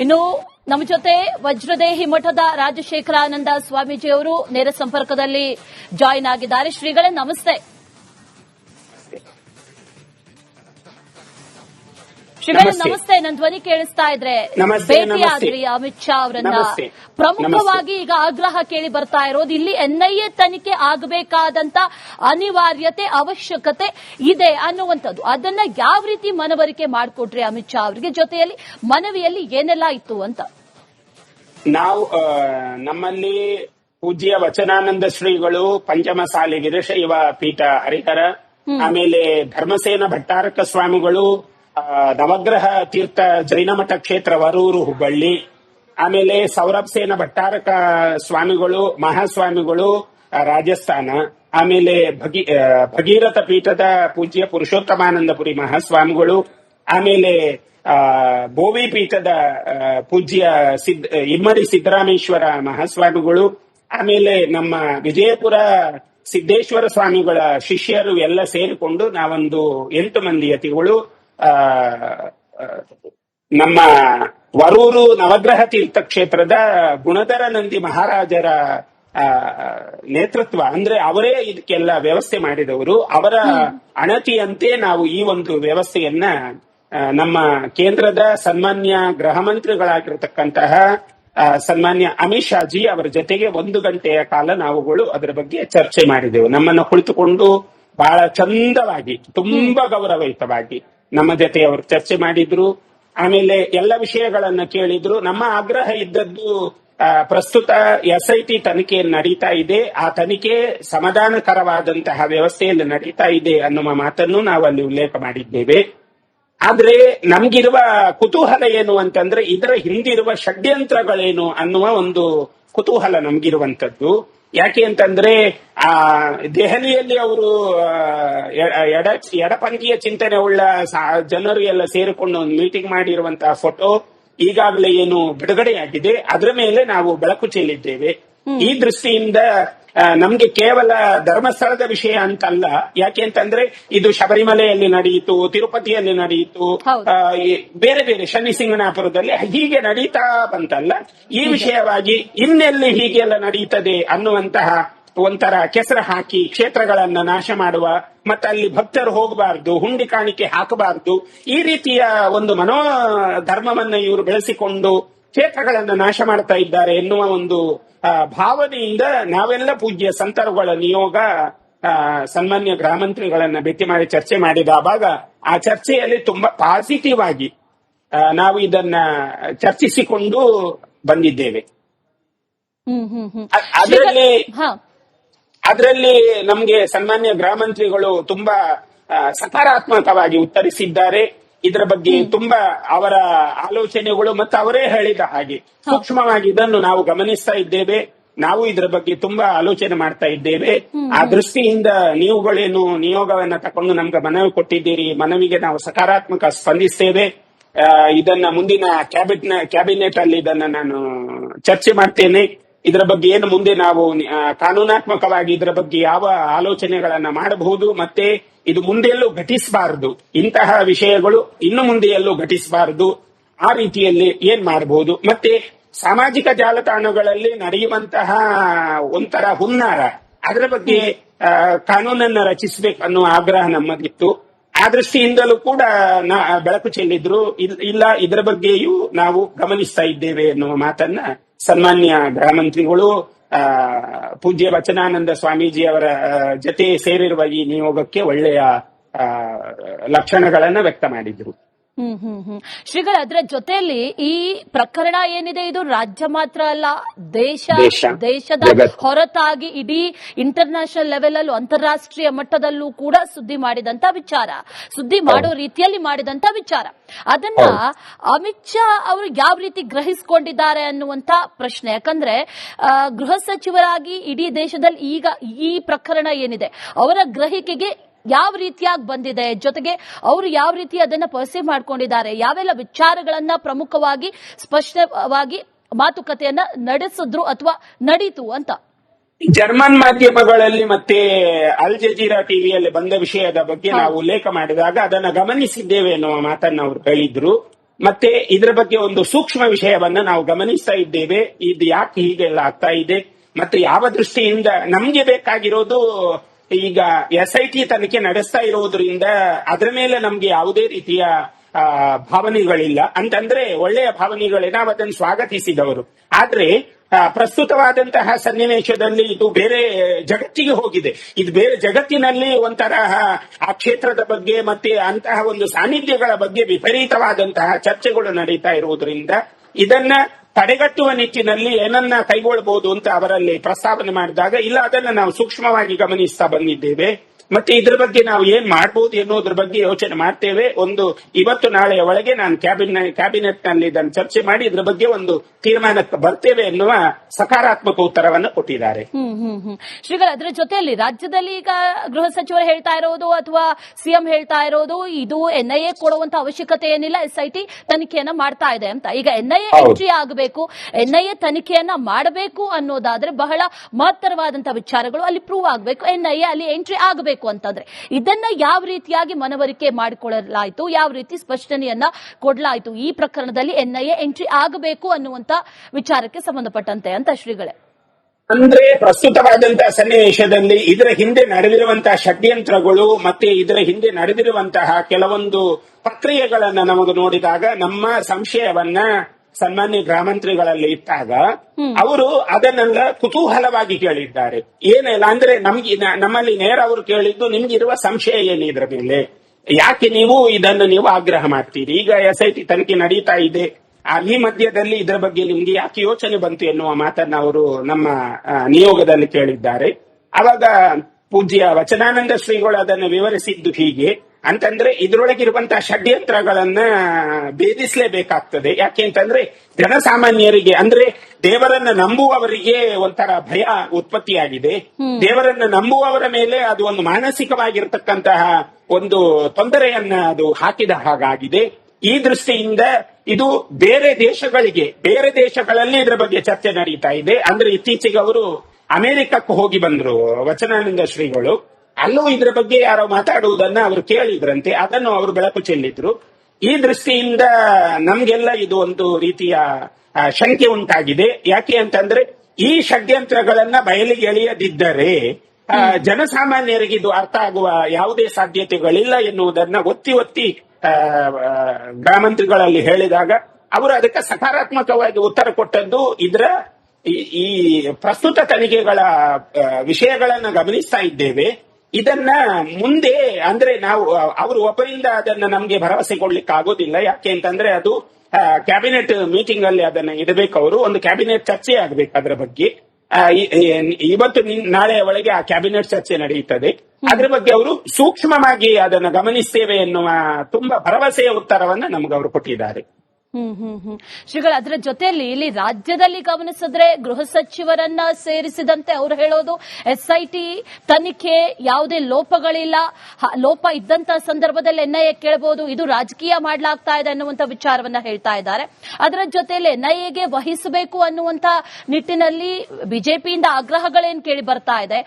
ಇನ್ನು ನಮ್ಮ ಜೊತೆ ವಜ್ರದೇಹಿ ಮಠದ ರಾಜಶೇಖರಾನಂದ ಸ್ವಾಮೀಜಿಯವರು ನೇರ ಸಂಪರ್ಕದಲ್ಲಿ ಜಾಯಿನ್ ಆಗಿದ್ದಾರೆ. ಶ್ರೀಗಳೇ ನಮಸ್ತೆ. ಶ್ರೀಗಳೇ ನಮಸ್ತೆ. ನನ್ನ ಧ್ವನಿ ಕೇಳಿಸ್ತಾ ಇದ್ರೆ ಭೇಟಿಯಾದ್ರಿ. ಅಮಿತ್ ಶಾ ಅವರನ್ನ. ಪ್ರಮುಖವಾಗಿ ಈಗ ಆಗ್ರಹ ಕೇಳಿ ಬರ್ತಾ ಇರೋದು ಇಲ್ಲಿ ಎನ್ಐಎ ತನಿಖೆ ಆಗಬೇಕಾದಂತ ಅನಿವಾರ್ಯತೆ ಅವಶ್ಯಕತೆ ಇದೆ ಅನ್ನುವಂಥದ್ದು. ಅದನ್ನ ಯಾವ ರೀತಿ ಮನವರಿಕೆ ಮಾಡಿಕೊಟ್ರಿ ಅಮಿತ್ ಶಾ ಅವರಿಗೆ? ಜೊತೆಯಲ್ಲಿ ಮನವಿಯಲ್ಲಿ ಏನೆಲ್ಲ ಇತ್ತು ಅಂತ? ನಾವು ನಮ್ಮಲ್ಲಿ ಪೂಜ್ಯ ವಚನಾನಂದ ಶ್ರೀಗಳು ಪಂಚಮ ಸಾಲಿ ವೀರಶೈವ ಪೀಠ ಹರಿಹರ ಆಮೇಲೆ ಧರ್ಮಸೇನ ಭಟ್ಟಾರಕ ಸ್ವಾಮಿಗಳು ನವಗ್ರಹ ತೀರ್ಥ ಜೈನ ಮಠ ಕ್ಷೇತ್ರ ವರೂರು ಹುಬ್ಬಳ್ಳಿ, ಆಮೇಲೆ ಸೌರಭ್ ಸೇನ ಭಟ್ಟಾರಕ ಸ್ವಾಮಿಗಳು, ಮಹಾಸ್ವಾಮಿಗಳು ರಾಜಸ್ಥಾನ, ಆಮೇಲೆ ಭಗಿ ಭಗೀರಥ ಪೀಠದ ಪೂಜ್ಯ ಪುರುಷೋತ್ತಮಾನಂದಪುರಿ ಮಹಾಸ್ವಾಮಿಗಳು, ಆಮೇಲೆ ಬೋವಿ ಪೀಠದ ಪೂಜ್ಯ ಸಿದ್, ಇಮ್ಮಡಿ ಸಿದ್ದರಾಮೇಶ್ವರ ಮಹಾಸ್ವಾಮಿಗಳು, ಆಮೇಲೆ ನಮ್ಮ ವಿಜಯಪುರ ಸಿದ್ದೇಶ್ವರ ಸ್ವಾಮಿಗಳ ಶಿಷ್ಯರು ಎಲ್ಲ ಸೇರಿಕೊಂಡು ನಾವೊಂದು ಎಂಟು ಮಂದಿ ಯತಿಗಳು. ನಮ್ಮ ವರೂರು ನವಗ್ರಹ ತೀರ್ಥ ಕ್ಷೇತ್ರದ ಗುಣಧರ ನಂದಿ ಮಹಾರಾಜರ ನೇತೃತ್ವ, ಅಂದ್ರೆ ಅವರೇ ಇದಕ್ಕೆಲ್ಲ ವ್ಯವಸ್ಥೆ ಮಾಡಿದವರು. ಅವರ ಅಣತಿಯಂತೆ ನಾವು ಈ ಒಂದು ವ್ಯವಸ್ಥೆಯನ್ನ ನಮ್ಮ ಕೇಂದ್ರದ ಸನ್ಮಾನ್ಯ ಗೃಹ ಮಂತ್ರಿಗಳಾಗಿರತಕ್ಕಂತಹ ಸನ್ಮಾನ್ಯ ಅಮಿತ್ ಶಾ ಜಿ ಅವರ ಜೊತೆಗೆ ಒಂದು ಗಂಟೆಯ ಕಾಲ ನಾವುಗಳು ಅದರ ಬಗ್ಗೆ ಚರ್ಚೆ ಮಾಡಿದೆವು. ನಮ್ಮನ್ನು ಕುಳಿತುಕೊಂಡು ಬಹಳ ಚಂದವಾಗಿ, ತುಂಬಾ ಗೌರವಯುತವಾಗಿ ನಮ್ಮ ಜೊತೆ ಅವರು ಚರ್ಚೆ ಮಾಡಿದ್ರು. ಆಮೇಲೆ ಎಲ್ಲ ವಿಷಯಗಳನ್ನ ಕೇಳಿದ್ರು. ನಮ್ಮ ಆಗ್ರಹ ಇದ್ದದ್ದು ಪ್ರಸ್ತುತ ಎಸ್ ಐ ಟಿ ತನಿಖೆ ನಡೀತಾ ಇದೆ. ಆ ತನಿಖೆ ಸಮಾಧಾನಕರವಾದಂತಹ ವ್ಯವಸ್ಥೆಯಲ್ಲಿ ನಡೀತಾ ಇದೆ ಅನ್ನುವ ಮಾತನ್ನು ನಾವು ಅಲ್ಲಿ ಉಲ್ಲೇಖ ಮಾಡಿದ್ದೇವೆ. ಆದ್ರೆ ನಮ್ಗಿರುವ ಕುತೂಹಲ ಏನು ಅಂತಂದ್ರೆ, ಇದರ ಹಿಂದಿರುವ ಷಡ್ಯಂತ್ರಗಳೇನು ಅನ್ನುವ ಒಂದು ಕುತೂಹಲ ನಮ್ಗಿರುವಂತದ್ದು ಯಾಕೆ ಅಂತಂದ್ರೆ, ಆ, ದೆಹಲಿಯಲ್ಲಿ ಅವರು ಎಡ ಎಡಪಂಥೀಯ ಚಿಂತನೆ ಉಳ್ಳ ಜನರು ಎಲ್ಲ ಸೇರಿಕೊಂಡು ಒಂದು ಮೀಟಿಂಗ್ ಮಾಡಿರುವಂತಹ ಫೋಟೋ ಈಗಾಗಲೇ ಏನು ಬಿಡುಗಡೆಯಾಗಿದೆ. ಅದರ ಮೇಲೆ ನಾವು ಬೆಳಕು ಚೆಲ್ಲಿದ್ದೇವೆ ಈ ದೃಷ್ಟಿಯಿಂದ ನಮ್ಗೆ ಕೇವಲ ಧರ್ಮಸ್ಥಳದ ವಿಷಯ ಅಂತಲ್ಲ. ಯಾಕೆ ಅಂತಂದ್ರೆ ಇದು ಶಬರಿಮಲೆಯಲ್ಲಿ ನಡೆಯಿತು ತಿರುಪತಿಯಲ್ಲಿ ನಡೆಯಿತು ಬೇರೆ ಬೇರೆ ಶನಿ ಸಿಂಗನಾಪುರದಲ್ಲಿ ಹೀಗೆ ನಡೀತಾ ಬಂತಲ್ಲ. ಈ ವಿಷಯವಾಗಿ ಇನ್ನೆಲ್ಲಿ ಹೀಗೆಲ್ಲ ನಡೀತದೆ ಅನ್ನುವಂತಹ ಒಂಥರ ಕೆಸರು ಹಾಕಿ ಕ್ಷೇತ್ರಗಳನ್ನ ನಾಶ ಮಾಡುವ ಮತ್ತೆ ಅಲ್ಲಿ ಭಕ್ತರು ಹೋಗಬಾರ್ದು ಹುಂಡಿ ಕಾಣಿಕೆ ಹಾಕಬಾರ್ದು ಈ ರೀತಿಯ ಒಂದು ಮನೋ ಧರ್ಮವನ್ನ ಇವರು ಬೆಳೆಸಿಕೊಂಡು ಕ್ಷೇತ್ರಗಳನ್ನ ನಾಶ ಮಾಡ್ತಾ ಇದ್ದಾರೆ ಎನ್ನುವ ಒಂದು ಭಾವನೆಯಿಂದ ನಾವೆಲ್ಲ ಪೂಜ್ಯ ಸಂತರುಗಳ ನಿಯೋಗ ಸನ್ಮಾನ್ಯ ಗ್ರಾಮಂತ್ರಿಗಳನ್ನ ಭೇಟಿ ಮಾಡಿ ಚರ್ಚೆ ಮಾಡಿದ ಆವಾಗ ಆ ಚರ್ಚೆಯಲ್ಲಿ ತುಂಬಾ ಪಾಸಿಟಿವ್ ಆಗಿ ನಾವು ಇದನ್ನ ಚರ್ಚಿಸಿಕೊಂಡು ಬಂದಿದ್ದೇವೆ. ಹ್ಮ್ ಹ್ಮ್ ಹ್ಮ್. ಅದರಲ್ಲಿ ಅದರಲ್ಲಿ ನಮ್ಗೆ ಸನ್ಮಾನ್ಯ ಗೃಹ ಮಂತ್ರಿಗಳು ತುಂಬಾ ಸಕಾರಾತ್ಮಕವಾಗಿ ಉತ್ತರಿಸಿದ್ದಾರೆ. ಇದರ ಬಗ್ಗೆ ತುಂಬಾ ಅವರ ಆಲೋಚನೆಗಳು ಮತ್ತು ಅವರೇ ಹೇಳಿದ ಹಾಗೆ. ಸೂಕ್ಷ್ಮವಾಗಿ ಇದನ್ನು ನಾವು ಗಮನಿಸ್ತಾ ಇದ್ದೇವೆ. ನಾವು ಇದರ ಬಗ್ಗೆ ತುಂಬಾ ಆಲೋಚನೆ ಮಾಡ್ತಾ ಇದ್ದೇವೆ. ಆ ದೃಷ್ಟಿಯಿಂದ ನೀವುಗಳೇನು ನಿಯೋಗವನ್ನ ತಕೊಂಡು ನಮ್ಗೆ ಮನವಿ ಕೊಟ್ಟಿದ್ದೀರಿ ಮನವಿಗೆ ನಾವು ಸಕಾರಾತ್ಮಕ ಸ್ಪಂದಿಸ್ತೇವೆ. ಇದನ್ನ ಮುಂದಿನ ಕ್ಯಾಬಿನೆಟ್ ಕ್ಯಾಬಿನೆಟ್ ಅಲ್ಲಿ ಇದನ್ನ ನಾನು ಚರ್ಚೆ ಮಾಡ್ತೇನೆ. ಇದರ ಬಗ್ಗೆ ಏನು ಮುಂದೆ ನಾವು ಕಾನೂನಾತ್ಮಕವಾಗಿ ಇದರ ಬಗ್ಗೆ ಯಾವ ಆಲೋಚನೆಗಳನ್ನ ಮಾಡಬಹುದು, ಮತ್ತೆ ಇದು ಮುಂದೆಲ್ಲೂ ಘಟಿಸಬಾರದು. ಇಂತಹ ವಿಷಯಗಳು ಇನ್ನು ಮುಂದೆಯಲ್ಲೂ ಘಟಿಸಬಾರದು. ಆ ರೀತಿಯಲ್ಲಿ ಏನ್ ಮಾಡಬಹುದು? ಮತ್ತೆ ಸಾಮಾಜಿಕ ಜಾಲತಾಣಗಳಲ್ಲಿ ನಡೆಯುವಂತಹ ಒಂಥರ ಹುನ್ನಾರ. ಅದರ ಬಗ್ಗೆ ಕಾನೂನನ್ನ ರಚಿಸಬೇಕು ಅನ್ನೋ ಆಗ್ರಹ ನಮ್ಮದಿತ್ತು. ಆ ದೃಷ್ಟಿಯಿಂದಲೂ ಕೂಡ ಬೆಳಕು ಚೆಲ್ಲಿದ್ರು ಇಲ್- ಇಲ್ಲ ಇದರ ಬಗ್ಗೆಯೂ ನಾವು ಗಮನಿಸ್ತಾ ಇದ್ದೇವೆ ಎನ್ನುವ ಮಾತನ್ನ ಸನ್ಮಾನ್ಯ ಗೃಹ ಮಂತ್ರಿಗಳು ಆ, ಪೂಜ್ಯ ವಚನಾನಂದ ಸ್ವಾಮೀಜಿ ಅವರ ಜತೆ ಸೇರಿರುವ ಈ ನಿಯೋಗಕ್ಕೆ ಒಳ್ಳೆಯ ಲಕ್ಷಣಗಳನ್ನ ವ್ಯಕ್ತ ಮಾಡಿದ್ರು ಹ್ಮ್ ಹ್ಮ್ ಹ್ಮ್. ಶ್ರೀಗಳ ಅದರ ಜೊತೆಯಲ್ಲಿ ಈ ಪ್ರಕರಣ ಏನಿದೆ? ಇದು ರಾಜ್ಯ ಮಾತ್ರ ಅಲ್ಲ ದೇಶ ದೇಶ, ದೇಶದ ಹೊರತಾಗಿ ಇಡೀ ಇಂಟರ್ನ್ಯಾಷನಲ್ ಲೆವೆಲ್ ಅಲ್ಲೂ ಅಂತಾರಾಷ್ಟ್ರೀಯ ಮಟ್ಟದಲ್ಲೂ ಕೂಡ ಸುದ್ದಿ ಮಾಡಿದಂತ ವಿಚಾರ. ಸುದ್ದಿ ಮಾಡೋ ರೀತಿಯಲ್ಲಿ ಮಾಡಿದಂತ ವಿಚಾರ. ಅದನ್ನ ಅಮಿತ್ ಶಾ ಅವರು ಯಾವ ರೀತಿ ಗ್ರಹಿಸಿಕೊಂಡಿದ್ದಾರೆ ಅನ್ನುವಂತ ಪ್ರಶ್ನೆ. ಯಾಕಂದ್ರೆ ಗೃಹ ಸಚಿವರಾಗಿ ಇಡೀ ದೇಶದಲ್ಲಿ ಈಗ ಈ ಪ್ರಕರಣ ಏನಿದೆ? ಅವರ ಗ್ರಹಿಕೆಗೆ ಯಾವ ರೀತಿಯಾಗಿ ಬಂದಿದೆ? ಜೊತೆಗೆ ಅವರು ಯಾವ ರೀತಿ ಅದನ್ನ ಪರ್ಸೀವ್ ಮಾಡ್ಕೊಂಡಿದ್ದಾರೆ? ಯಾವೆಲ್ಲ ವಿಚಾರಗಳನ್ನ ಪ್ರಮುಖವಾಗಿ ಸ್ಪಷ್ಟವಾಗಿ ಮಾತುಕತೆಯನ್ನ ನಡೆಸಿದ್ರು ಅಥವಾ ನಡೀತು ಅಂತ? ಜರ್ಮನ್ ಮಾಧ್ಯಮಗಳಲ್ಲಿ ಮತ್ತೆ ಅಲ್ ಜಜೀರಾ ಟಿವಿಯಲ್ಲಿ ಬಂದ ವಿಷಯದ ಬಗ್ಗೆ ನಾವು ಉಲ್ಲೇಖ ಮಾಡಿದಾಗ ಅದನ್ನ ಗಮನಿಸಿದ್ದೇವೆ ಎನ್ನುವ ಮಾತನ್ನ ಅವರು ಹೇಳಿದ್ರು. ಮತ್ತೆ ಇದರ ಬಗ್ಗೆ ಒಂದು ಸೂಕ್ಷ್ಮ ವಿಷಯವನ್ನ ನಾವು ಗಮನಿಸ್ತಾ ಇದ್ದೇವೆ. ಇದು ಯಾಕೆ ಹೀಗೆಲ್ಲ ಆಗ್ತಾ ಇದೆ? ಮತ್ತೆ ಯಾವ ದೃಷ್ಟಿಯಿಂದ ನಮ್ಗೆ ಬೇಕಾಗಿರೋದು ಈಗ ಎಸ್ ಐ ಟಿ ತನಿಖೆ ನಡೆಸ್ತಾ ಇರೋದ್ರಿಂದ ಅದರ ಮೇಲೆ ನಮ್ಗೆ ಯಾವುದೇ ರೀತಿಯ ಭಾವನೆಗಳಿಲ್ಲ. ಅಂತಂದ್ರೆ ಒಳ್ಳೆಯ ಭಾವನೆಗಳೇ ನಾವು ಅದನ್ನು ಸ್ವಾಗತಿಸಿದವರು. ಆದ್ರೆ ಪ್ರಸ್ತುತವಾದಂತಹ ಸನ್ನಿವೇಶದಲ್ಲಿ ಇದು ಬೇರೆ ಜಗತ್ತಿಗೆ ಹೋಗಿದೆ. ಇದು ಬೇರೆ ಜಗತ್ತಿನಲ್ಲಿ ಒಂತರಹ ಆ ಕ್ಷೇತ್ರದ ಬಗ್ಗೆ ಮತ್ತೆ ಅಂತಹ ಒಂದು ಸಾನ್ನಿಧ್ಯಗಳ ಬಗ್ಗೆ ವಿಪರೀತವಾದಂತಹ ಚರ್ಚೆಗಳು ನಡೀತಾ ಇರುವುದರಿಂದ ಇದನ್ನ ತಡೆಗಟ್ಟುವ ನಿಟ್ಟಿನಲ್ಲಿ ಏನನ್ನ ಕೈಗೊಳ್ಳಬಹುದು ಅಂತ ಅವರಲ್ಲಿ ಪ್ರಸ್ತಾವನೆ ಮಾಡಿದಾಗ ಇಲ್ಲ ಅದನ್ನ ನಾವು ಸೂಕ್ಷ್ಮವಾಗಿ ಗಮನಿಸ್ತಾ ಬಂದಿದ್ದೇವೆ. ಮತ್ತೆ ಇದ್ರ ಬಗ್ಗೆ ನಾವು ಏನ್ ಮಾಡಬಹುದು ಎನ್ನುವುದ್ರ ಬಗ್ಗೆ ಯೋಚನೆ ಮಾಡ್ತೇವೆ. ಒಂದು ಇವತ್ತು ನಾಳೆಯ ಒಳಗೆ ನಾನು ಕ್ಯಾಬಿನೆಟ್ ಕ್ಯಾಬಿನೆಟ್ನಲ್ಲಿ ಇದನ್ನು ಚರ್ಚೆ ಮಾಡಿ ಇದ್ರ ಬಗ್ಗೆ ಒಂದು ತೀರ್ಮಾನಕ್ಕೆ ಬರ್ತೇವೆ ಎನ್ನುವ ಸಕಾರಾತ್ಮಕ ಉತ್ತರವನ್ನು ಕೊಟ್ಟಿದ್ದಾರೆ. ಶ್ರೀಗಳ ಅದರ ಜೊತೆಯಲ್ಲಿ ರಾಜ್ಯದಲ್ಲಿ ಈಗ ಗೃಹ ಸಚಿವರು ಹೇಳ್ತಾ ಇರೋದು ಅಥವಾ ಸಿಎಂ ಹೇಳ್ತಾ ಇರೋದು ಇದು ಎನ್ಐಎ ಕೊಡುವಂತ ಅವಶ್ಯಕತೆ ಏನಿಲ್ಲ ಎಸ್ಐಟಿ ತನಿಖೆಯನ್ನ ಮಾಡ್ತಾ ಇದೆ ಅಂತ. ಈಗ ಎನ್ಐಎ. ಎಂಟ್ರಿ ಆಗಬೇಕು. ಎನ್ಐಎ ತನಿಖೆಯನ್ನ ಮಾಡಬೇಕು ಅನ್ನೋದಾದ್ರೆ ಬಹಳ ಮಹತ್ತರವಾದಂತಹ ವಿಚಾರಗಳು ಅಲ್ಲಿ ಪ್ರೂವ್ ಆಗಬೇಕು. ಎನ್ಐಎ ಅಲ್ಲಿ ಎಂಟ್ರಿ ಆಗಬೇಕು. ಅಂತಂದ್ರೆ. ಇದನ್ನ ಯಾವ ರೀತಿಯಾಗಿ ಮನವರಿಕೆ ಮಾಡಿಕೊಳ್ಳಲಾಯಿತು, ಯಾವ ರೀತಿ ಸ್ಪಷ್ಟನೆಯನ್ನ ಕೊಡಲಾಯಿತು, ಈ ಪ್ರಕರಣದಲ್ಲಿ ಎನ್ಐಎ ಎಂಟ್ರಿ ಆಗಬೇಕು ಅನ್ನುವಂತ ವಿಚಾರಕ್ಕೆ ಸಂಬಂಧಪಟ್ಟಂತೆ ಅಂತ ಶ್ರೀಗಳೇ. ಅಂದ್ರೆ ಪ್ರಸ್ತುತವಾದಂತಹ ಸನ್ನಿವೇಶದಲ್ಲಿ ಇದರ ಹಿಂದೆ ನಡೆದಿರುವಂತಹ ಷಡ್ಯಂತ್ರಗಳು ಮತ್ತೆ ಇದರ ಹಿಂದೆ ನಡೆದಿರುವಂತಹ ಕೆಲವೊಂದು ಪ್ರಕ್ರಿಯೆಗಳನ್ನ ನಮಗೆ ನೋಡಿದಾಗ ನಮ್ಮ ಸಂಶಯವನ್ನ ಸನ್ಮಾನ್ಯ ಗ್ರಾಮಂತ್ರಿಗಳಲ್ಲಿ ಇದ್ದಾಗ ಅವರು ಅದನ್ನೆಲ್ಲ ಕುತೂಹಲವಾಗಿ ಕೇಳಿದ್ದಾರೆ. ಏನಿಲ್ಲ ಅಂದ್ರೆ ನಮ್ಗೆ ನಮ್ಮಲ್ಲಿ ನೇರ ಅವರು ಕೇಳಿದ್ದು ನಿಮ್ಗಿರುವ ಸಂಶಯ ಏನು ಇದರ ಮೇಲೆ? ಯಾಕೆ ನೀವು ಇದನ್ನು ನೀವು ಆಗ್ರಹ ಮಾಡ್ತೀರಿ? ಈಗ ಎಸ್ ಐ ಟಿ ತನಿಖೆ ನಡೀತಾ ಇದೆ. ಈ ಮಧ್ಯದಲ್ಲಿ ಇದರ ಬಗ್ಗೆ ನಿಮ್ಗೆ ಯಾಕೆ ಯೋಚನೆ ಬಂತು ಎನ್ನುವ ಮಾತನ್ನ ಅವರು ನಮ್ಮ ನಿಯೋಗದಲ್ಲಿ ಕೇಳಿದ್ದಾರೆ. ಅವಾಗ ಪೂಜ್ಯ ವಚನಾನಂದ ಶ್ರೀಗಳು ಅದನ್ನು ವಿವರಿಸಿದ್ದು ಹೀಗೆ. ಅಂತಂದ್ರೆ ಇದರೊಳಗಿರುವಂತಹ ಷಡ್ಯಂತ್ರಗಳನ್ನ ಭೇದಿಸಲೇಬೇಕಾಗ್ತದೆ. ಯಾಕೆ ಅಂತಂದ್ರೆ ಜನಸಾಮಾನ್ಯರಿಗೆ ಅಂದ್ರೆ ದೇವರನ್ನ ನಂಬುವವರಿಗೆ ಒಂಥರ ಭಯ ಉತ್ಪತ್ತಿಯಾಗಿದೆ. ದೇವರನ್ನ ನಂಬುವವರ ಮೇಲೆ ಅದು ಒಂದು ಮಾನಸಿಕವಾಗಿರ್ತಕ್ಕಂತಹ ಒಂದು ತೊಂದರೆಯನ್ನ ಅದು ಹಾಕಿದ ಹಾಗಾಗಿದೆ. ಈ ದೃಷ್ಟಿಯಿಂದ ಇದು ಬೇರೆ ದೇಶಗಳಿಗೆ ಬೇರೆ ದೇಶಗಳಲ್ಲಿ ಇದರ ಬಗ್ಗೆ ಚರ್ಚೆ ನಡೀತಾ ಇದೆ. ಅಂದ್ರೆ ಇತ್ತೀಚೆಗೆ ಅವರು ಅಮೆರಿಕಕ್ಕೆ ಹೋಗಿ ಬಂದ್ರು ವಚನಾನಂದ ಶ್ರೀಗಳು. ಅಲ್ಲೂ ಇದ್ರ ಬಗ್ಗೆ ಯಾರೋ ಮಾತಾಡುವುದನ್ನ ಅವರು ಕೇಳಿದ್ರಂತೆ ಅದನ್ನು ಅವರು ಬೆಳಕು ಚೆಲ್ಲಿದ್ರು. ಈ ದೃಷ್ಟಿಯಿಂದ ನಮ್ಗೆಲ್ಲ ಇದು ಒಂದು ರೀತಿಯ ಶಂಕೆ ಉಂಟಾಗಿದೆ. ಯಾಕೆ ಅಂತಂದ್ರೆ ಈ ಷಡ್ಯಂತ್ರಗಳನ್ನ ಬಯಲಿಗೆ ಎಳೆಯದಿದ್ದರೆ ಜನಸಾಮಾನ್ಯರಿಗೆ ಇದು ಅರ್ಥ ಆಗುವ ಯಾವುದೇ ಸಾಧ್ಯತೆಗಳಿಲ್ಲ ಎನ್ನುವುದನ್ನ ಒತ್ತಿ ಒತ್ತಿ ಗ್ರಾಮಂತ್ರಿಗಳಲ್ಲಿ ಹೇಳಿದಾಗ ಅವರು ಅದಕ್ಕೆ ಸಕಾರಾತ್ಮಕವಾಗಿ ಉತ್ತರ ಕೊಟ್ಟದ್ದು ಇದರ ಈ- ಪ್ರಸ್ತುತ ತನಿಖೆಗಳ ವಿಷಯಗಳನ್ನ ಗಮನಿಸ್ತಾ ಇದ್ದೇವೆ. ಇದನ್ನ ಮುಂದೆ ಅಂದ್ರೆ ನಾವು ಅವರು ಒಬ್ಬರಿಂದ ಅದನ್ನ ನಮ್ಗೆ ಭರವಸೆ ಕೊಡ್ಲಿಕ್ಕೆ ಆಗೋದಿಲ್ಲ. ಯಾಕೆ ಅಂತಂದ್ರೆ ಅದು ಕ್ಯಾಬಿನೆಟ್ ಮೀಟಿಂಗ್ ಅಲ್ಲಿ ಅದನ್ನ ಇಡಬೇಕು ಅವರು. ಒಂದು ಕ್ಯಾಬಿನೆಟ್ ಚರ್ಚೆ ಆಗ್ಬೇಕು ಅದರ ಬಗ್ಗೆ. ಇವತ್ತು ನಾಳೆಯ ಒಳಗೆ ಆ ಕ್ಯಾಬಿನೆಟ್ ಚರ್ಚೆ ನಡೆಯುತ್ತದೆ. ಅದ್ರ ಬಗ್ಗೆ ಅವರು ಸೂಕ್ಷ್ಮವಾಗಿ ಅದನ್ನು ಗಮನಿಸ್ತೇವೆ ಎನ್ನುವ ತುಂಬಾ ಭರವಸೆಯ ಉತ್ತರವನ್ನ ನಮ್ಗೆ ಅವರು ಕೊಟ್ಟಿದ್ದಾರೆ. ಹ್ಮ್ ಹ್ಮ್ ಹ್ಮ್. ಶ್ರೀಗಳು, ಅದರ ಜೊತೆಯಲ್ಲಿ ಇಲ್ಲಿ ರಾಜ್ಯದಲ್ಲಿ ಗಮನಿಸಿದ್ರೆ ಗೃಹ ಸಚಿವರನ್ನ ಸೇರಿಸಿದಂತೆ ಅವರು ಹೇಳೋದು, ಎಸ್ಐಟಿ ತನಿಖೆ ಯಾವುದೇ ಲೋಪಗಳಿಲ್ಲ. ಲೋಪ ಇದ್ದಂತ ಸಂದರ್ಭದಲ್ಲಿ ಎನ್ಐಎ ಕೇಳಬಹುದು ಇದು ರಾಜಕೀಯ ಮಾಡಲಾಗ್ತಾ ಇದೆ ಅನ್ನುವಂತ ವಿಚಾರವನ್ನ ಹೇಳ್ತಾ ಇದ್ದಾರೆ. ಅದರ ಜೊತೆಯಲ್ಲಿ ಎನ್ಐಎಗೆ ವಹಿಸಬೇಕು ಅನ್ನುವಂತ ನಿಟ್ಟಿನಲ್ಲಿ ಬಿಜೆಪಿಯಿಂದ ಆಗ್ರಹಗಳೇನು ಕೇಳಿ ಬರ್ತಾ ಇದೆ.